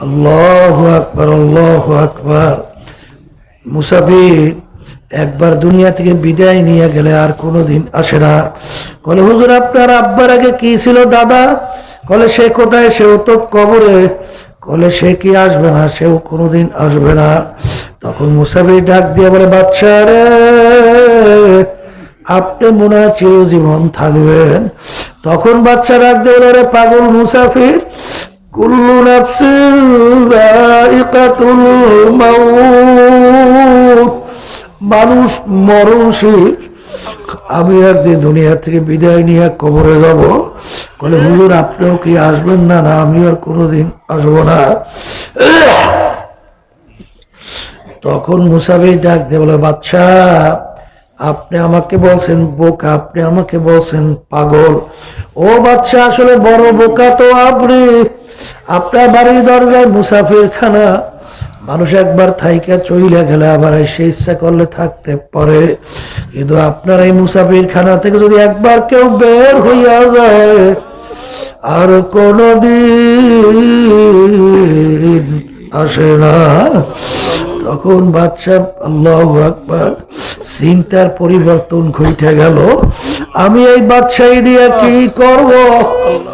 আল্লাহ আকবর আল্লাহ আকবর। মুসাফির একবার দুনিয়া থেকে বিদায় নিয়ে গেলে আর কোনোদিন আসে না। কলে হুজুর, আপনার আব্বার আগে কি ছিল দাদা? কলে সে কোথায়? সেও তো কবরে। কলে সে কি আসবে না? সেও কোনোদিন আসবে না। তখন মুসাফির ডাক দিয়ে বলে বাচ্চা রে, আপনি মনে হয় চিরজীবন থাকবেন। তখন বাচ্চা ডাক দিয়ে বলে, "আরে পাগল মুসাফির কুল্লু নাফসিন যায়িকাতুল মাউত মানুষ মরণশীল আমি একদিন দুনিয়া থেকে বিদায় নিয়ে কবরে যাব। বলে, হুজুর, আপনিও কি আসবেন না? না, আমি আর কোনোদিন আসব না। তখন মুসাফির ডাক দিয়ে বলে বাচ্চা আপনি আমাকে বলছেন বোকা, আপনি আমাকে বলছেন পাগল। ও বাচ্চা আসলে বড় বোকা তো আপনি। আপনার বাড়ির দরজায় মুসাফির খানা মানুষ একবার থাইকা চইলে গেলে আবার এসে ইচ্ছা করলে থাকতে পারে। কিন্তু আপনার এই মুসাফির খানা থেকে যদি একবার কেউ বের হইয়া যায়, আর কোনদিন আসে না, তখন বাচ্চা আল্লাহ আকবার চিন্তার পরিবর্তন ঘটে গেল। আমি এই বাচ্চাই দিয়ে কি করব?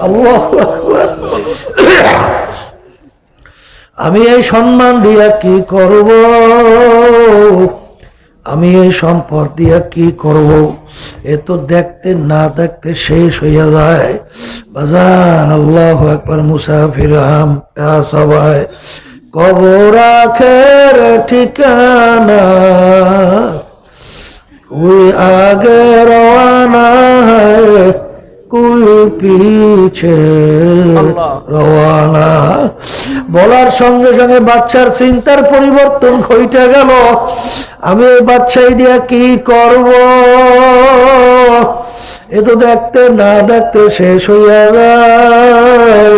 আল্লাহ আমি এই সম্মান দিয়া কি করব? আমি এই সম্পদ দিয়া কি করব? এ তো দেখতে না দেখতে শেষ হইয়া যায়। বাজান আল্লাহ একবার মুসাফির হাম সবাই কবরাখের ঠিকানা, ওই আগে রওয়ানা कोई পিছে রওয়ানা। বলার সঙ্গে সঙ্গে বাচ্চার চিন্তার পরিবর্তন ঘটে গেল। আমি এই বাচ্চাই দিয়া কি করব? এ তো দেখতে না দেখতে শেষ হইয়া যায়।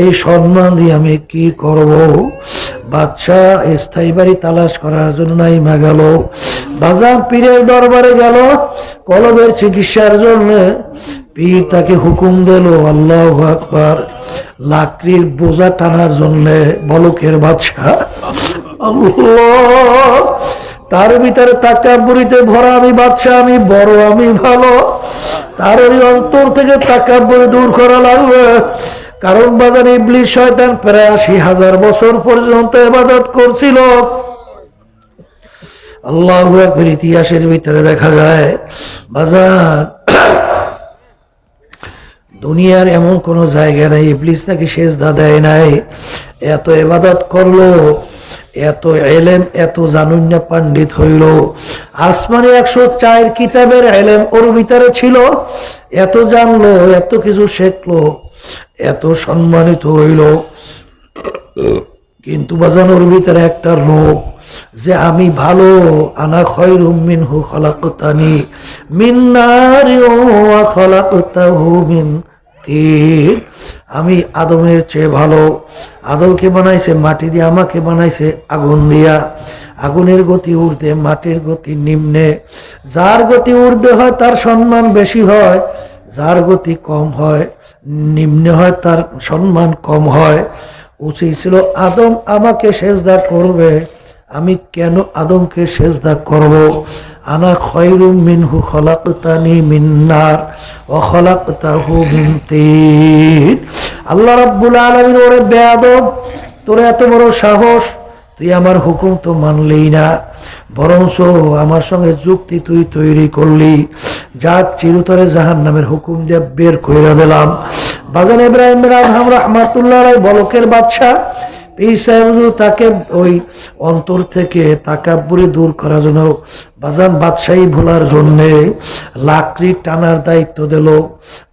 এই সম্মান দিয়ে আমি কি করব? বাচ্চা স্থায়ী বাড়ি তালাশ করার জন্য নাইমা গেল। বাজার পীরের দরবারে গেল কলবের চিকিৎসার জন্য। পীর তাকে হুকুম দিল, আল্লাহ আকবার। লাকড়ির বোঝা টানার জন্য বলকের বাচ্চা আল্লাহ, তার ভিতরে তাকাবুরিতে ভরা আমি বাচ্চা আমি বড়, আমি ভালো। তার ওই অন্তর থেকে তাকাবুরি দূর করা লাগবে। কারণ বাজার ইবলিশ শয়তান প্রায় আশি হাজার বছর পর্যন্ত ইবাদত করছিল। আল্লাহ ইতিহাসের ভিতরে দেখা যায়, বাজার দুনিয়ার এমন কোন জায়গা নাই, ইবলিস নাকি শেষ দেয় নাই। এত এবাদত করল, এত এলেম এত জানুন্যা পাণ্ডিত হইল। আসমানে একশো চার কিতাবের এলেম ওর ভিতরে ছিল। এত জানলো, এত কিছু শেখলো, এত সম্মানিত হইল। কিন্তু বাজানোর ভিতরে একটা রোগ, যে আমি ভালো, আনা খয়রুম মিনহু খলাকতানি। মিন নারি ওয়া খলাকতাহু মিন তিন আমি আদমের চেয়ে ভালো। আদমকে বানাইছে মাটি দিয়ে, আমাকে বানাইছে আগুন দিয়া। আগুনের গতি ঊর্ধ্বে, মাটির গতি নিম্নে। যার গতি ঊর্ধ্বে হয়, তার সম্মান বেশি হয়। যার গতি কম হয়, নিম্নে হয়, তার সম্মান কম হয়। উচিত ছিল, আদম আমাকে সেজদা করবে। আমি কেন আদমকে সেজদা করব? আনা খয়রুম মিনহু খলাকতানি মিন্নার ও খলাকতাহু মিন তিন। আল্লাহ রাব্বুল আলামিন ওরে বেয়াদব, তোর এত বড় সাহস, তুই আমার হুকুম তো মানলেই না। বরঞ্চ আমার সঙ্গে যুক্তি তুই তৈরি করলি। যা চিরতরে জাহান নামের হুকুম দিয়ে বের কইরা দিলাম। বাজান ইব্রাহিম রাজহাম রহমাতুল্লাহ রায় বলকের বাদশা পীর সাহেব তাকে ওই অন্তর থেকে তাকাব্বুরি দূর করার জন্য বাজান বাদশাহী ভোলার জন্যে লাকড়ি টানার দায়িত্ব দিল,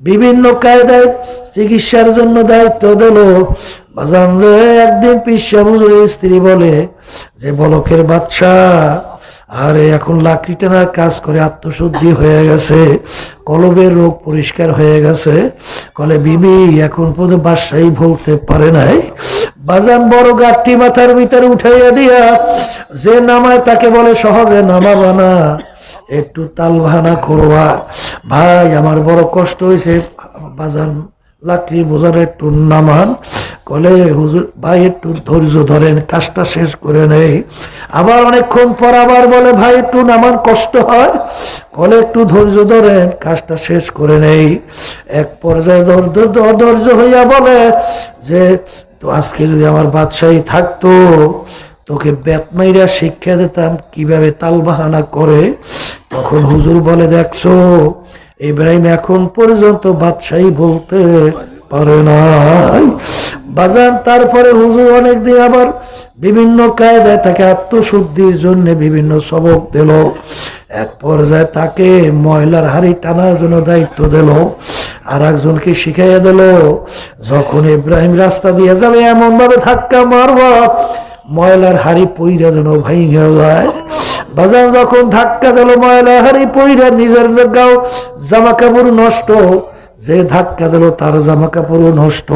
বিভিন্ন কায়দায় চিকিৎসার জন্য দায়িত্ব দিল। বাজান একদিন পীর সাহেব স্ত্রী বলে যে, বলকের বাচ্চা আরে এখন লাকড়ি টানার কাজ করে আত্মশুদ্ধি হয়ে গেছে, কলবের রোগ পরিষ্কার হয়ে গেছে, কলে বিবি এখন পর্যন্ত বাসাই বলতে পারে নাই। বাজান বড় গাঠটি মাথার ভিতরে উঠাইয়া দিয়া, যে নামায় তাকে বলে, সহজে নামাবা না একটু তাল ভানা করবা। ভাই, আমার বড় কষ্ট হয়েছে বাজান লাকড়ি বোঝার একটু নামান। কলে হুজুর, ভাই, একটু ধৈর্য ধরেন, কাজটা শেষ করে নেই। আবার অনেকক্ষণ পর আবার বলে, ভাই, একটু নামান, কষ্ট হয়। কলে একটু ধৈর্য ধরেন, কাজটা শেষ করে নেই। এক পর্যায়ে ধৈর্য অধৈর্য হইয়া বলে যে তো আজকে যদি আমার বাদশাহী থাকতো, তোকে বেতমাইরা শিক্ষা দিতাম কীভাবে তালবাহানা করে, তখন হুজুর বলে, দেখছ, ইব্রাহিম এখন পর্যন্ত বাদশাহী বলতে পারে নাই। বাজান, তারপরে হুজুর অনেকদিন আবার বিভিন্ন কায়দায় তাকে আত্মশুদ্ধির জন্য বিভিন্ন সবক দিল। এক পর্যায়ে তাকে ময়লার হাড়ি টানার জন্য দায়িত্ব দিল। আর একজনকে শিখাইয়া দিল, যখন ইব্রাহিম রাস্তা দিয়ে যাবে এমন ভাবে ধাক্কা মারবা, ময়লার হাড়ি পইরা যেন ভাইঙ্গা যায়। বাজার যখন ধাক্কা দিল ময়লা হাড়ি পইরা নিজের গাও জামা কাপড় নষ্ট, যে ধাক্কা দিল তার জামা কাপড়ও নষ্ট,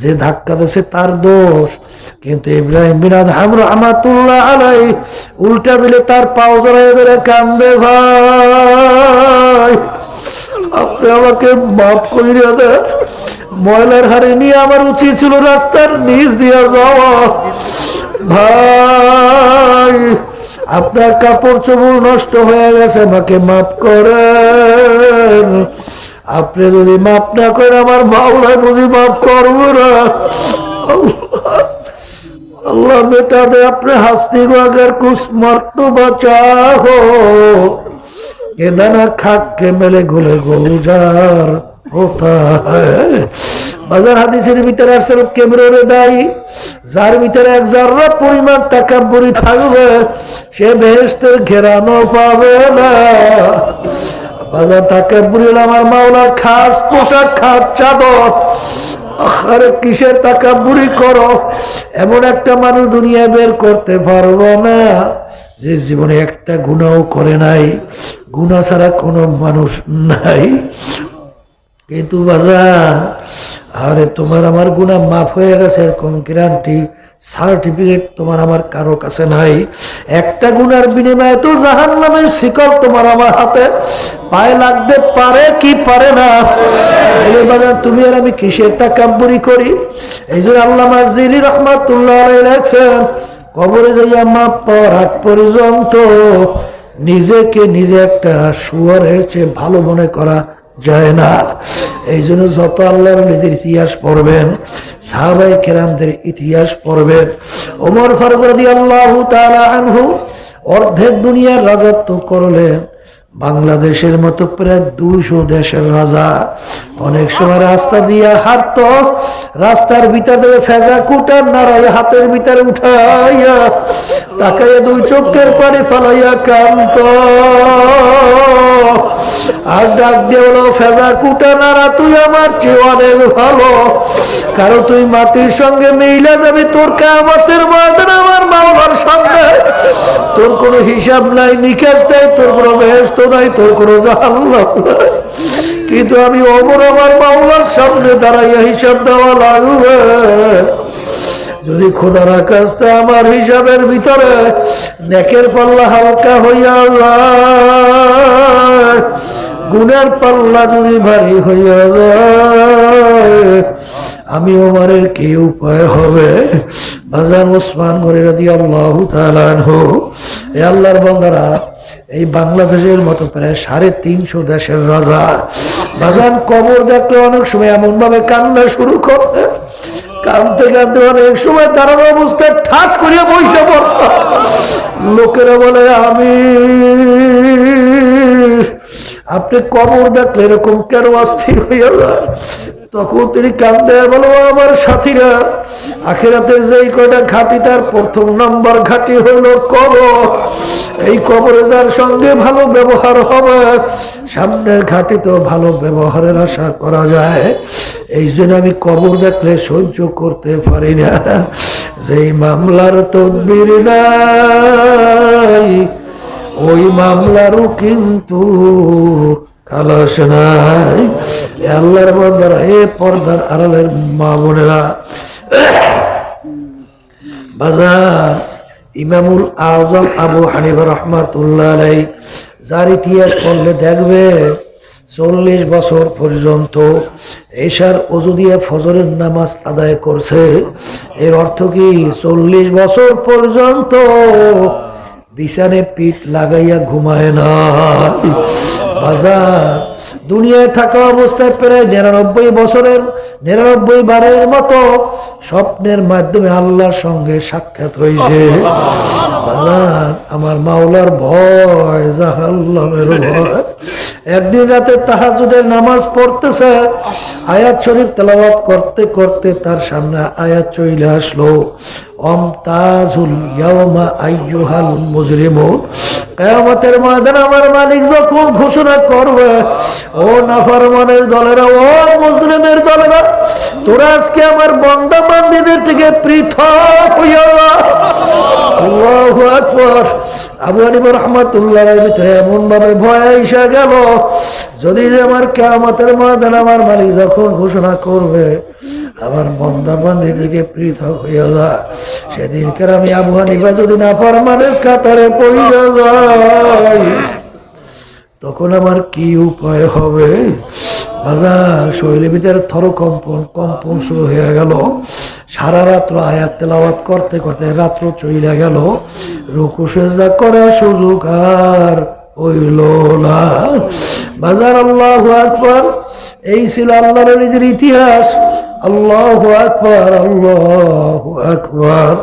যে ধাক্কা দিছে তার দোষ। কিন্তু ইব্রাহিম বিনাদ হামর আমাতুল্লাহ আলাই উল্টা বিলে তার পাও জড়াই ধরে কান্দে, ভাই আপনি আমাকে মাফ করিয়া দেন। ময়লার হারে নিয়ে আমার উচিত ছিল রাস্তার নিচ দিয়া যাওয়া। ভাই, আপনার কাপড় চোপড় নষ্ট হয়ে গেছে, আমাকে মাফ করেন। আপনি যদি মাফ না করেন, আমার মাওলায় বুঝি মাফ করব না। আল্লাহ মেটাতে আপনি হাস্তি গাগার কুস মারতো বাঁচা এ দানা খাককে মেলে গুলে গোলজার বাজার হাদিসের ভিতরে আসল কেমরে দায়ী যার ভিতরে এক যার্রা পরিমাণ তাকাব্বরি থাকবে, সে বেহেস্তের ঘেরানো পাবে না। বাজার তাকাব্বরি আমার মাওলা খাস পোশাক, খাস চাদর। আরে কিসের তাকাব্বরি করো? এমন একটা মানুষ দুনিয়া বের করতে পারব না। যে জীবনে একটা গুণাও করে নাই, গুণা ছাড়া কোনো মানুষ নাই। কিন্তু বাজার আরে তোমার আমার গুণা মাফ হয়ে গেছে, এরকম গ্যারান্টি সার্টিফিকেট তোমার আমার কারও কাছে নাই। একটা গুণার বিনিময়ে তো জাহান নামের শিকল তোমার আমার হাতে। পায়ে লাগতে পারে কি পারে না? তুমি আর আমি কিসের তাকাব্বুরি করি? এই জন্য আল্লাহ রহমাতুল্লাহ লাগছেন কবরে যাইয়া মাপ পাওয়ার আগ পর্যন্ত নিজেকে নিজে একটা শুয়ারের চেয়ে ভালো মনে করা যায় না। এই জন্য যত আল্লাহর নিজের ইতিহাস পড়বেন সাহাবাই কেরামদের ইতিহাস পড়বেন, ওমর ফারুক রাদি আল্লাহ আনহু অর্ধেক দুনিয়ার রাজত্ব করলেন। বাংলাদেশের মতো প্রায় দুশো দেশের রাজা অনেক সময় রাস্তা দিয়ে হাঁটত, রাস্তার ভিতর থেকে ফেজা কুটার নারাই হাতের ভিতরে উঠাইয়া তাকাইয়া দুই চোখের পানি ফেলাইয়া কান্ত ডাক ফেজা তুই আমার চেয়ে অনেক ভালো। তুই মাটির সঙ্গে মিলে তোর কামাতের ময়দান আমার তোর কোনো হিসাব নাই, নিকাশ নাই, তোর কোনো বেহস্ত নাই, তোর কোনো কিন্তু আমি অমর, আমার মাওলার সামনে দাঁড়াইয়া হিসাব দেওয়া লাগবে। যদি খোদার আকাশটা আমার হিসাবের ভিতরে, নেকের পাল্লা হালকা হইয়া যায় গুণের পাল্লা যদি ভারী হইয়া যায়, আমি ওমারের কি উপায় হবে? বাজার ওসমান করে দিয়ে আল্লাহ এ আল্লাহর বন্দারা, এই বাংলাদেশের মতো প্রায় সাড়ে তিনশো দেশের রাজা, বাজান কবর দেখলে অনেক সময় এমন ভাবে কান্না শুরু করতে, কানতে কানতে অনেক সময় দাঁড়ানো অবস্থায় ঠাস করিয়া বসে পড়ত। লোকেরা বলে আমি আপনি কবর দেখলে এরকম কেন অস্থির হইয়া যান তখন তিনি কান্দে বলো আমার সাথীরা, আখেরাতে যেই কয়টা ঘাটি, তার প্রথম নাম্বার ঘাটি হইল কবর। এই কবরে যার সঙ্গে ভালো ব্যবহার হবে, সামনের ঘাটি তো ভালো ব্যবহারের আশা করা যায়। এই জন্য আমি কবর দেখলে সহ্য করতে পারি না। যেই মামলার তদবির নাই ওই মামলারও কিন্তু নাই। আল্লাহর বন্দারা, এ পর্দার আড়ালের মা বোনেরা। বাজার, ইমামুল আজম আবু হানিফা রহমাতুল্লাহ যার ইতিহাস পড়লে দেখবে চল্লিশ বছর পর্যন্ত এশার অজু ফজরের নামাজ আদায় করছে। এর অর্থ কি? চল্লিশ বছর পর্যন্ত বিছানে পিঠ লাগাইয়া ঘুমায় না বাজার, দুনিয়ায় থাকা অবস্থায় প্রায় নিরানব্বই বছরের, নিরানব্বই বারের মতো স্বপ্নের মাধ্যমে আল্লাহর সঙ্গে সাক্ষাৎ হয়েছে আমার মাওলার ভয় জাহাল্লামের ভয়। একদিন রাতে তাহাজুদের নামাজ পড়তেছে। আয়াত শরীফ তেলাওয়াত করতে করতে তার সামনে আয়াত চলে আসলো। অমতাজুল ইয়াউমা আইয়ুহাল মুজরিমুন। কিয়ামতের ময়দানে আমার মালিক যখন ঘোষণা করবে, ও নাফরমানের দলেরা, ও মুসলিমের দলেরা, তোরা আজকে আমার বন্দা বান্দিদের থেকে পৃথক হইয়া। আল্লাহু আকবার। আবু হানিফা রহমাতুল্লাহ ভিতরে এমন ভাবে ভয় আইসা গেল, যদি আমার কেয়ামতের ময়দান আমার মালিক যখন ঘোষণা করবে, আমার বন্দা বান্ধি থেকে পৃথক হইয়া যা। সেদিনকার আমি আবু হানিফা যদি না ফরমানের কাতারে পড়িয়া যাই তখন আমার কি উপায় হবে? বাজার শরীরের ভিতরে থর কম্পন কম্পন শুরু হয়ে গেল। সারা রাত্র আয়াত তেলাওয়াত করতে করতে রাত্র চইলা গেল। রুকু সেজদা করার সুযোগ আর হইল না। বাজার আল্লাহ আকবর, এই ছিল আল্লাহর নিজের ইতিহাস। আল্লাহ আকবর আল্লাহ আকবর।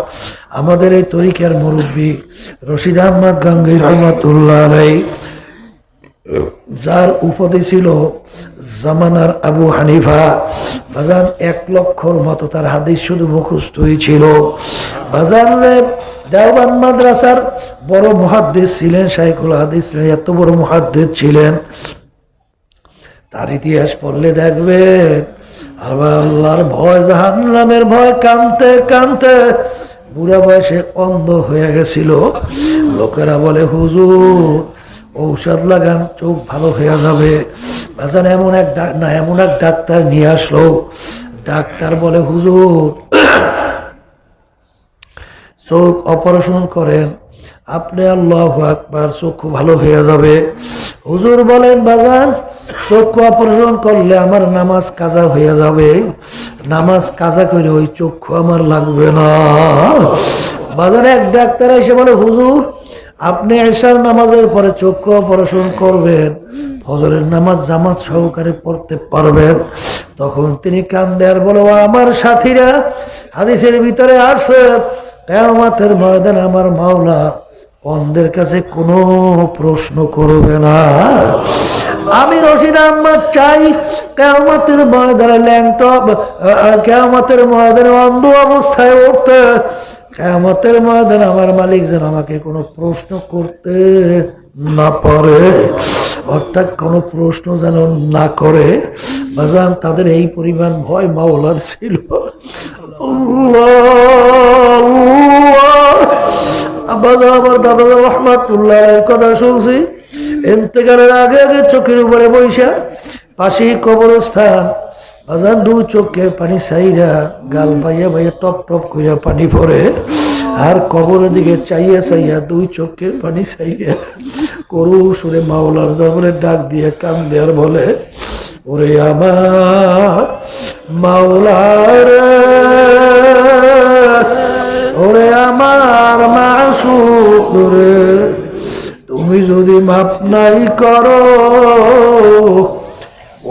আমাদের এই তরিকার মুরব্বী রশিদ আহমদ গাঙ্গি রহমতুল্লাহ আলাই যার উপাধি ছিল, জামানার আবু হানিফা, বাজান এক লক্ষর মতো তার হাদিস শুধু মুখস্থই ছিল। বাজার দেওবান মাদ্রাসার বড় মহাদ্দেশ ছিলেন শাইকুল হাদিস এত বড় মহাদ্দেশ ছিলেন। তার ইতিহাস পড়লে দেখবেন আবার আল্লাহর ভয়, জাহান্নামের ভয় কানতে কানতে বুড়া বয়সে অন্ধ হয়ে গেছিল। লোকেরা বলে, হুজুর ঔষধ লাগান চোখ ভালো হয়ে যাবে। বাজান এমন এক না, এমন এক ডাক্তার নিয়ে আসলো। ডাক্তার বলে, হুজুর, চোখ অপারেশন করেন, আপনি আল্লাহ আকবার চক্ষু ভালো হয়ে যাবে। হুজুর বলেন, বাজান চক্ষু অপারেশন করলে আমার নামাজ কাজা হয়ে যাবে। নামাজ কাজা করে ওই চক্ষু আমার লাগবে না। বাজারে এক ডাক্তার এসে বলে, হুজুর আপনি এশার নামাজের পরে চক্ষু অপারেশন করবেন, ফজরের নামাজ জামাত সহকারে পড়তে পারবেন। তখন তিনি কান্দে আর বলো আমার সাথীরা, হাদিসের ভিতরে আসছে, কেয়ামতের ময়দান আমার মাওলা অন্ধের কাছে কোনো প্রশ্ন করবে না। আমি রশিদ আহমদ চাই, কেয়ামতের ময়দানে ল্যাংটপ কেয়ামতের ময়দানে অন্ধ অবস্থায় উঠতে কেয়ামতের ময়দানে আমার মালিক যেন আমাকে কোনো প্রশ্ন করতে না পারে, অর্থাৎ কোনো প্রশ্ন যেন না করে। বাজান, তাদের এই পরিমাণ ভয় মাওলার ছিল। আমার দাদা রহমাতুল্লাহ কথা শুনছি। এতেকালের আগে আগে চোখের উপরে বৈশা, পাশেই কবরস্থান। বাজান দু চোখের পানি সাইরা গাল পাইয়া ভাইয়া টপ টপ কইরা পানি পড়ে। আর কবরের দিকে চাইয়া চাইয়া দুই চোখের পানি চাইয়া করু সুরে মাওলার দরবারে ডাক দিয়ে কান দেয়ার বলে, ওরে আমার মাওলার, ওরে আমার মাসুক রে, তুমি যদি মাপ নাই করো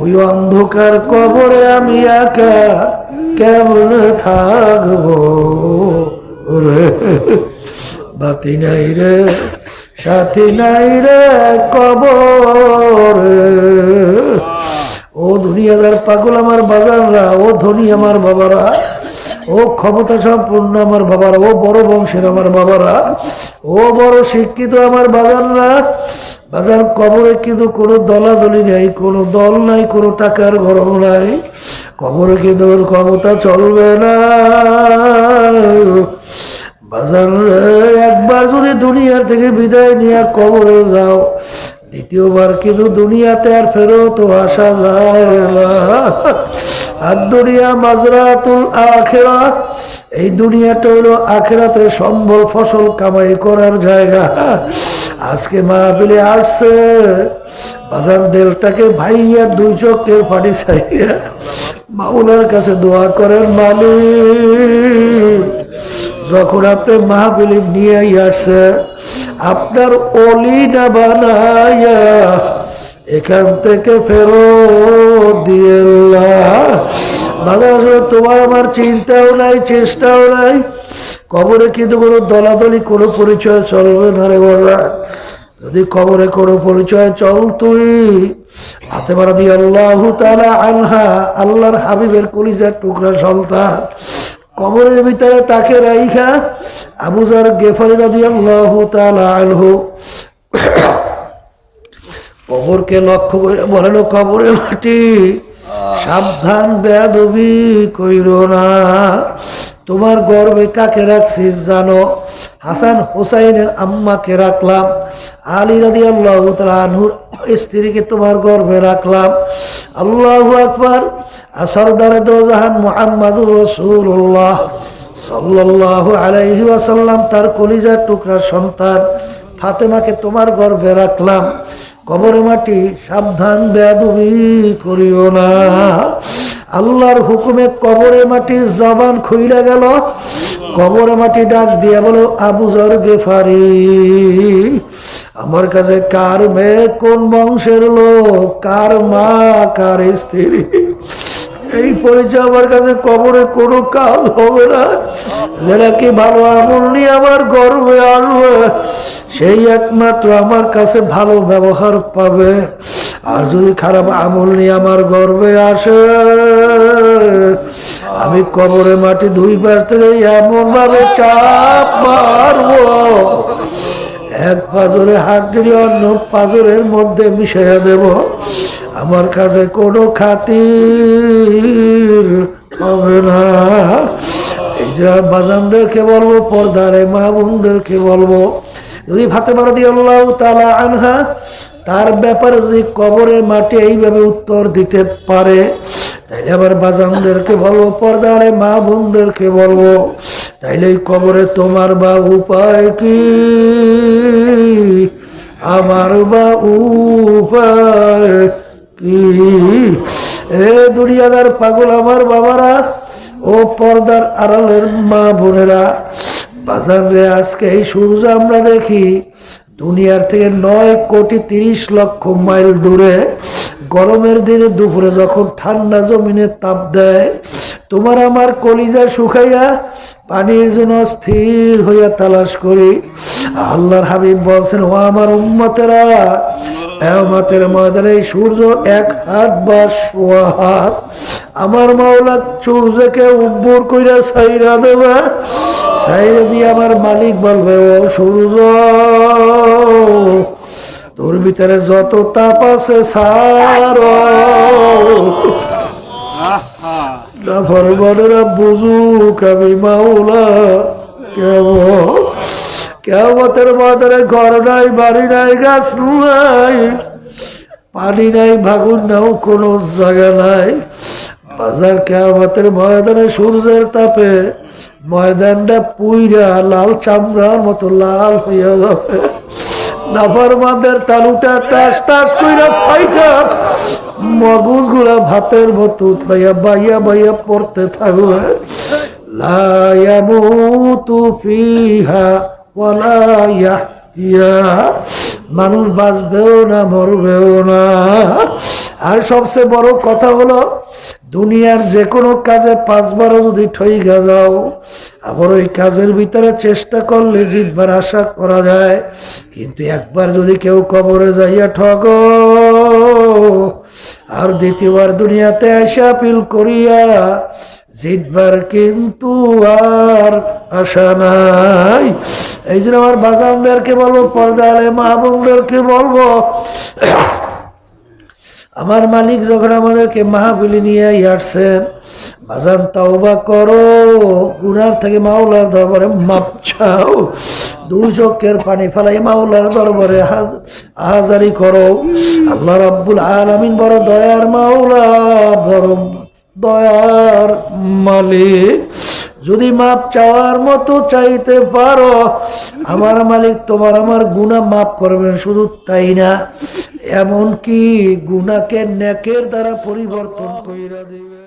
ওই অন্ধকার কবরে আমি একা কেমন থাকব রে? বাতি নাই রে, সাথী নাই রে কবরে। ও দুনিয়াদার পাগল আমার বাজাররা ও ধনী আমার বাবারা, ও ক্ষমতা সম্পূর্ণ আমার বাবারা, ও বড় বংশের আমার বাবারা, ও বড় শিক্ষিত আমার বাজাররা বাজার কবরে কিন্তু কোনো দলাদলি নাই, কোনো দল নাই, কোনো টাকার গরম নাই। কবরে কিন্তু ওর ক্ষমতা চলবে না। বাজার একবার যদি দুনিয়ার থেকে বিদায় নিয়ে কবরে যাও, দ্বিতীয়বার কিন্তু দুনিয়াতে আর ফেরত আসা যায় না। আর দুনিয়া মাজরাতুল আখেরা, এই দুনিয়াটা হলো আখেরাতে সম্বল ফসল কামাই করার জায়গা। আজকে মাহবিলে আসছে, বাজার দেলটাকে ভাইয়া দুই চোখের পানি চাইয়া মাওলার কাছে দোয়া করেন মালিক। যখন আপনি মাহবিলি নিয়ে আসছে, আপনার অলি না বানাইয়া এখান থেকে ফেরত তোমার আমার চিন্তাও নাই, চেষ্টাও নাই। কবরে কিন্তু কোনো দলাদলি, কোনো পরিচয় চলবে না রে বলা যদি কবরে কোনো পরিচয় চল তুই। হাতে মারা দিয়ে আল্লাহ তালা আনহা, আল্লাহর হাবিবের কলিজার টুকরা সন্তান। কবরের ভিতরে তাকে রাইখা আবুজার গেফারি রাদি আল্লাহ তালা আনহু। কবরকে লক্ষ্য করে বলেন কবরে মাটি সাবধান বেদবি কইর না। তোমার গর্বে কাকে রাখছিস জানো? হাসান হুসাইনের আম্মাকে রাখলাম। আলী রাদি আল্লাহ আনহুর স্ত্রীকে তোমার গর্বে রাখলাম। আল্লাহ আকবর। সরদার দোজাহান মোহাম্মদুর রসুল্লাহ সাল্লাহ আলাইহি আসাল্লাম তার কলিজার টুকরার সন্তান ফাতেমাকে তোমার গর্বে রাখলাম। কবরে মাটি সাবধান বেদবি করিও না। আল্লাহর হুকুমে কবরে মাটি জবান খুইলে গেল। কবরে মাটি ডাক দিয়ে বলো আবুজর গেফারি, আমার কাছে কার মেয়ে? কোন বংশের লোক? কার মা? কার স্ত্রী? এই পরিচয় আমার কাছে কবরে কোনো কাজ হবে না। যেটা কি ভালো আমল নিয়ে আমার গর্বে আসবে, সেই একমাত্র আমার কাছে ভালো ব্যবহার পাবে। আর যদি খারাপ আমল নিয়ে আমার গর্বে আসে, আমি কবরে মাটি ধুই পাশ থেকে এমন ভাবে চাপ মারবো। এক পাজরে দিয়ে অন্য পাজরের মধ্যে মিশাইয়া দেব। আমার কাছে কোনো খাতির হবে না। এই যে বাজানদেরকে বলব, পর্দারে মা বোনদেরকে বলব, যদি ভাতে মারা দিয়ে আল্লাহ তালা আনহা তার ব্যাপারে যদি কবরে মাটি এইভাবে উত্তর দিতে পারে তাইলে আবার বাজানদেরকে বলব, পর্দারে মা বোনদেরকে বলব তাইলে কবরে তোমার বা উপায় কি? আমার বা উপায় কি? এ দুনিয়াদার পাগল আমার বাবারা, ও পর্দার আড়ালের মা বোনেরা, বাজার রে আজকে এই সূর্য আমরা দেখি, দুনিয়ার থেকে নয় কোটি তিরিশ লক্ষ মাইল দূরে, গরমের দিনে দুপুরে যখন ঠান্ডা জমিনে তাপ দেয় তোমার আমার কলিজা শুকাইয়া পানির জন্য স্থির হইয়া তালাশ করি। আল্লাহর হাবিব বলছেন, ও আমার উম্মতেরা, কেয়ামতের ময়দানে সূর্য এক হাত বা সোয়া হাত, আমার মাওলা সূর্যকে উব্বর কইরা সাইরা দেবে। সাইরা দিয়ে আমার মালিক বলবে, ও সূর্য, তোর ভিতরে যত তাপ আছে সার ফরমানেরা বুঝুক আমি মাওলা। কেমন? কেমতের মাদারে ঘর নাই, বাড়ি নাই, গাছ নাই, পানি নাই, ভাগুন নাও, কোনো জায়গা নাই। বাজার কেমতের ময়দানে সূর্যের তাপে ময়দানটা পুইরা লাল চামড়ার মতো লাল হইয়া যাবে। নাফার মাদের তালুটা টাস টাস কইরা ফাইটা মগজগুলা ভাতের মতো উতলাইয়া বাইয়া বাইয়া পড়তে থাকবে। লা ইয়ামুতু ফিহা ওয়ালা ইয়াহইয়া। মানুষ বাঁচবেও না, মরবেও না। আর সবচেয়ে বড় কথা হলো, দুনিয়ার যে কোনো কাজে পাঁচবারও যদি ঠইগা যাও, আবার ওই কাজের ভিতরে চেষ্টা করলে জিতবার আশা করা যায়। কিন্তু একবার যদি কেউ কবরে যাইয়া ঠগ আর দ্বিতীয়বার দুনিয়াতে আসা পিল করিয়া জিতবার কিন্তু আর আশা নাই। এই জন্য আমার বাজানদেরকে বলব পর্দালে মাহবুবদেরকে বলব আমার মালিক যখন আমাদেরকে মাহাবিলি নিয়ে আসছেন বাজান তাওবা করো, গুনার থেকে মাওলার দরবারে মাপ চাও, দুই চোখের পানি ফেলাই মাওলার দরবারে হাজারি করো। আল্লাহ রাব্বুল আলামিন বড় দয়ার মাওলা, বড় দয়ার মালিক। যদি মাপ চাওয়ার মতো চাইতে পারো, আমার মালিক তোমার আমার গুণা মাপ করবেন, শুধু তাই না। এমনকি গুণাকে নেকের দ্বারা পরিবর্তন কইরা দিবে।